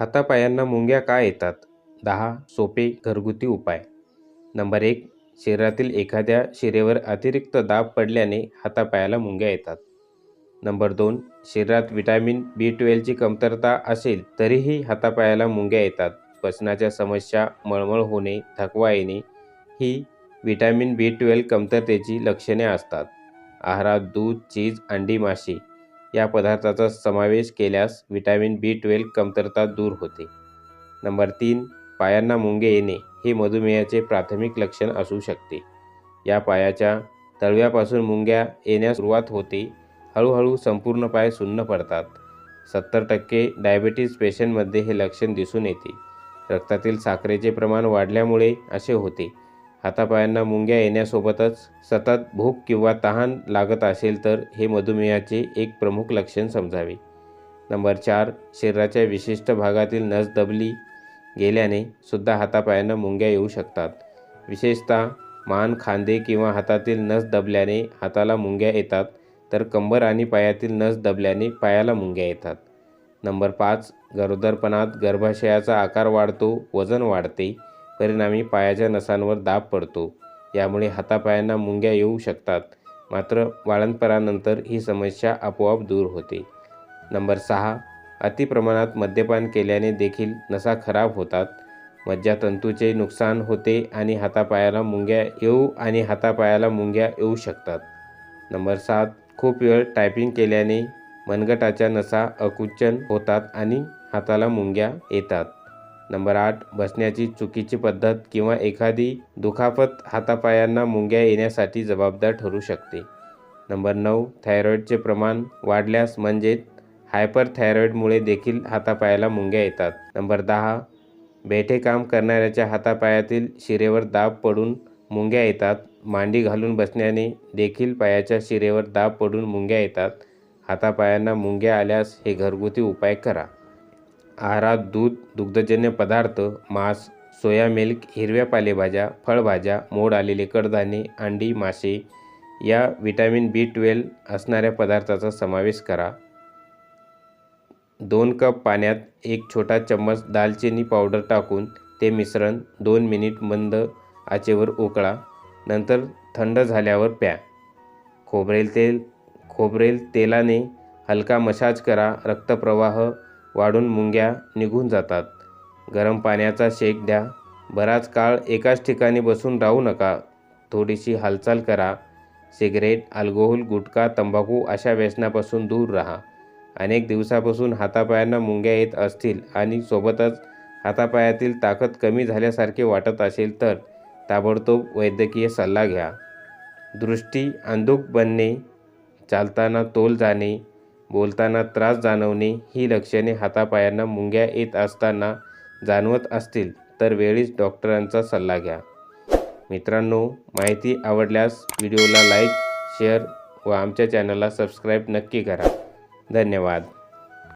हातापायांना मुंग्या का येतात? दहा सोपे घरगुती उपाय. नंबर एक शरीरातील एखाद्या शिरेवर अतिरिक्त दाब पडल्याने हातापायाला मुंग्या येतात. नंबर दोन शरीरात विटॅमिन बी ट्वेल्वची कमतरता असेल तरीही हातापायाला मुंग्या येतात. पचनाच्या समस्या मळमळ होणे थकवा येणे ही विटॅमिन बी ट्वेल्व कमतरतेची लक्षणे असतात. आहारात दूध चीज अंडी माशी या पदार्थाचा समावेश केल्यास विटॅमिन बी ट्वेल्व कमतरता दूर होते. नंबर तीन पायांना मुंगे येणे हे मधुमेहाचे प्राथमिक लक्षण असू शकते. या पायाच्या तळव्यापासून मुंग्या येण्यास सुरुवात होते. हळूहळू संपूर्ण पाय सुन्न पडतात. सत्तर टक्के डायबेटीज पेशंटमध्ये हे लक्षण दिसून येते. रक्तातील साखरेचे प्रमाण वाढल्यामुळे असे होते. हातापायांना मुंग्या येण्यासोबतच सतत भूक किंवा तहान लागत असेल तर हे मधुमेहाचे एक प्रमुख लक्षण समजावे. नंबर चार शरीराच्या विशिष्ट भागातील नस दबली गेल्याने सुद्धा हातापायांना मुंग्या येऊ शकतात. विशेषतः मान खांदे किंवा हातातील नस दबल्याने हाताला मुंग्या येतात तर कंबर आणि पायातील नस दबल्याने पायाला मुंग्या येतात. नंबर पाच गरोदरपणात गर्भाशयाचा आकार वाढतो वजन वाढते. परिणामी पायाच्या नसांवर दाब पडतो. यामुळे हातापायांना मुंग्या येऊ शकतात. मात्र बाळंतपणानंतर ही समस्या आपोआप दूर होते. नंबर सहा. अतिप्रमाणात मद्यपान केल्याने देखील नसा खराब होतात. मज्जातंतूचे नुकसान होते आणि हातापायाला मुंग्या येऊ आणि हातापायाला मुंग्या येऊ शकतात. नंबर सात. खूप वेळ टायपिंग केल्याने मनगटाच्या नसा अकुचन होतात आणि हाताला मुंग्या येतात. नंबर आठ बसण्याची चुकीची पद्धत किंवा एखादी दुखापत हातापायांना मुंग्या येण्यासाठी जबाबदार ठरू शकते. नंबर नऊ थायरॉईडचे प्रमाण वाढल्यास म्हणजेच हायपर थायरॉईडमुळे देखील हातापायाला मुंग्या येतात. नंबर दहा बेठे काम करणाऱ्याच्या हातापायातील शिरेवर दाब पडून मुंग्या येतात. मांडी घालून बसण्याने देखील पायाच्या शिरेवर दाब पडून मुंग्या येतात. हातापायांना मुंग्या आल्यास हे घरगुती उपाय करा. आहारात दूध दुग्धजन्य पदार्थ मांस सोया मिल्क हिरव्या पालेभाज्या फळभाज्या मोड आलेले कडधान्ये अंडी मासे या विटॅमिन बी ट्वेल्व असणाऱ्या पदार्थाचा समावेश करा. दोन कप पाण्यात एक छोटा चम्मच दालचिनी पावडर टाकून ते मिश्रण दोन मिनिट मंद आचेवर उकळा नंतर थंड झाल्यावर प्या. खोबरेल तेल खोबरेल तेलाने हलका मसाज करा रक्तप्रवाह वाढून मुंग्या निघून जातात. गरम पाण्याचा शेक द्या. बराच काळ एकाच ठिकाणी बसून राहू नका. थोडीशी हालचाल करा. सिगरेट अल्कोहोल गुटखा तंबाखू अशा व्यसनापासून दूर राहा. अनेक दिवसापासून हातापायांना मुंग्या येत असतील आणि सोबतच हातापायातील ताकद कमी झाल्यासारखे वाटत असेल तर ताबडतोब वैद्यकीय सल्ला घ्या. दृष्टी अंधुक बनणे चालताना तोल जाणे बोलताना त्रास जाणवणे ही लक्षणे हातापायांना मुंग्या येत असताना जाणवत असतील तर वेळीच डॉक्टरांचा सल्ला घ्या. मित्रांनो माहिती आवडल्यास व्हिडिओला लाईक शेअर व आमच्या चॅनलला सबस्क्राईब नक्की करा. धन्यवाद.